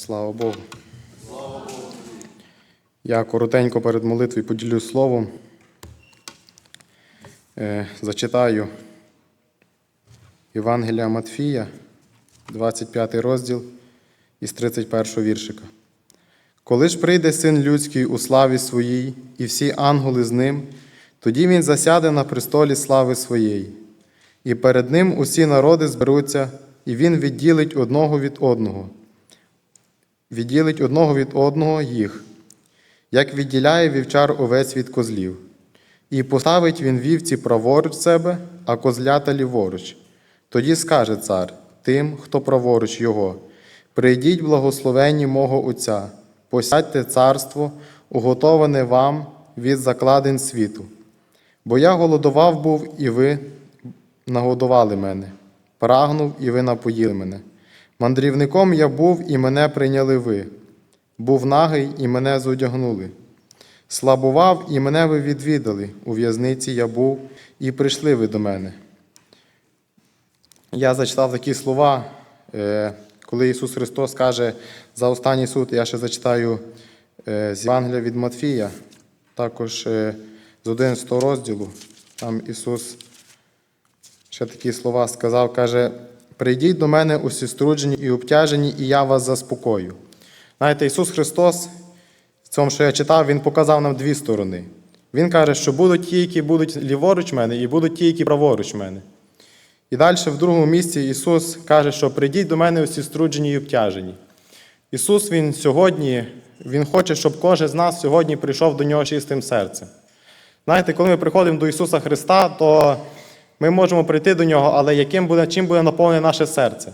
Слава Богу. Я коротенько перед молитвою поділю словом. Е, Зачитаю Євангелія Матфія, 25 розділ із 31 віршика. Коли ж прийде син людський у славі своїй, і всі ангели з ним, тоді він засяде на престолі слави своєї, і перед ним усі народи зберуться, і він відділить одного від одного, відділить одного від одного їх, як відділяє вівчар овець від козлів, і поставить він вівці праворуч себе, а козлята ліворуч. Тоді скаже цар тим, хто праворуч його: Прийдіть благословенні мого Отця, посядьте царство, уготоване вам від закладин світу. Бо я голодував був, і ви нагодували мене, прагнув, і ви напоїли мене. Мандрівником я був, і мене прийняли ви. Був нагий, і мене зодягнули. Слабував, і мене ви відвідали. У в'язниці я був, і прийшли ви до мене. Я зачитав такі слова, е, коли Ісус Христос каже за останній суд, я ще зачитаю е, з Євангелія від Матфія, також е, з 11 розділу. Там Ісус ще такі слова сказав, каже: Прийдіть до мене усі струджені і обтяжені, і я вас заспокою. Знаєте, Ісус Христос, в цьому, що я читав, Він показав нам дві сторони. Він каже, що будуть ті, які будуть ліворуч мене, і будуть ті, які праворуч мене. І далі в другому місці Ісус каже, що прийдіть до мене усі струджені і обтяжені. Ісус Він сьогодні, Він хоче, щоб кожен з нас сьогодні прийшов до Нього чистим серцем. Знаєте, коли ми приходимо до Ісуса Христа, то ми можемо прийти до Нього, але яким буде, чим буде наповнене наше серце?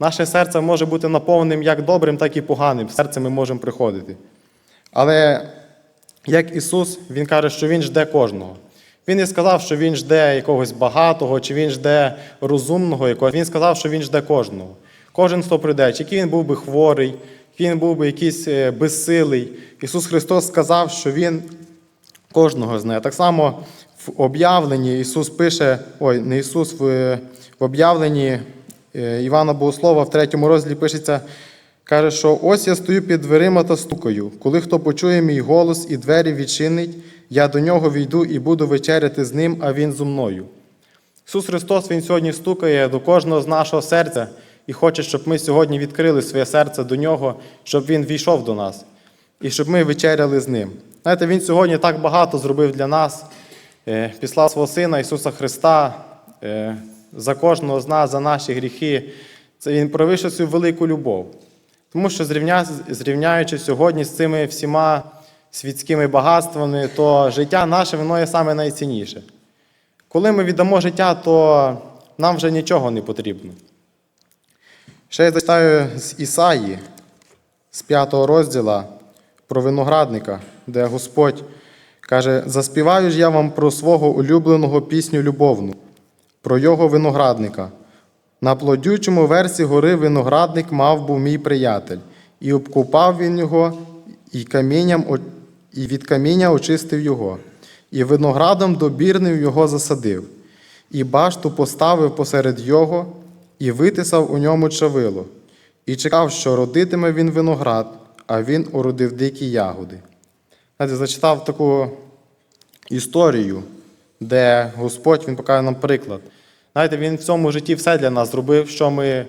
Наше серце може бути наповненим як добрим, так і поганим. В серце ми можемо приходити. Але як Ісус, Він каже, що Він жде кожного. Він не сказав, що Він жде якогось багатого, чи Він жде розумного якогось. Він сказав, що Він жде кожного. Кожен, хто прийде, чи який він був би хворий, він був би якийсь е, безсилий. Ісус Христос сказав, що Він кожного знає. Так само в об'явленні Ісус пише, ой, не Ісус, в, в об'явленні е, Івана Богослова в третьому розділі пишеться, каже, що ось я стою під дверима та стукаю. Коли хто почує мій голос і двері відчинить, я до нього війду і буду вечеряти з ним, а він зо мною. Ісус Христос Він сьогодні стукає до кожного з нашого серця і хоче, щоб ми сьогодні відкрили своє серце до Нього, щоб Він війшов до нас і щоб ми вечеряли з Ним. Знаєте, Він сьогодні так багато зробив для нас, післав свого Сина Ісуса Христа е, за кожного з нас, за наші гріхи. Це Він провищив свою велику любов. Тому що зрівняючи сьогодні з цими всіма світськими багатствами, то життя наше воно є саме найцінніше. Коли ми віддамо життя, то нам вже нічого не потрібно. Ще я зачитаю з Ісаї, з 5 розділа про виноградника, де Господь каже: Заспіваю ж я вам про свого улюбленого пісню любовну, про його виноградника. На плодючому версі гори виноградник мав був мій приятель, і обкупав він його, і, камінням, і від каміння очистив його, і виноградом добірним його засадив, і башту поставив посеред його, і витисав у ньому чавило, і чекав, що родитиме він виноград, а він уродив дикі ягоди. Знаєте, зачитав таку історію, де Господь Він показує нам приклад. Знаєте, Він в цьому житті все для нас зробив, що ми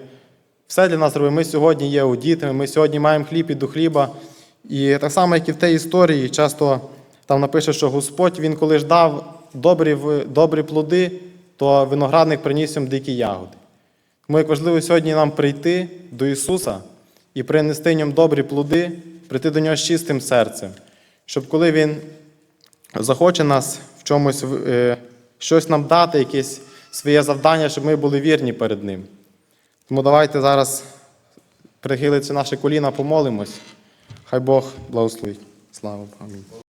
все для нас зробив. Ми сьогодні є у дітьми, ми сьогодні маємо хліб і до хліба. І так само, як і в тій історії, часто там напише, що Господь Він коли ж дав добрі, добрі плоди, то виноградник приніс їм дикі ягоди. Тому як важливо сьогодні нам прийти до Ісуса і принести ньому добрі плоди, прийти до Нього з чистим серцем, щоб коли Він захоче нас в чомусь е, щось нам дати, якесь своє завдання, щоб ми були вірні перед Ним. Тому давайте зараз прихилиться наше коліна, помолимось. Хай Бог благословить. Слава. Амінь.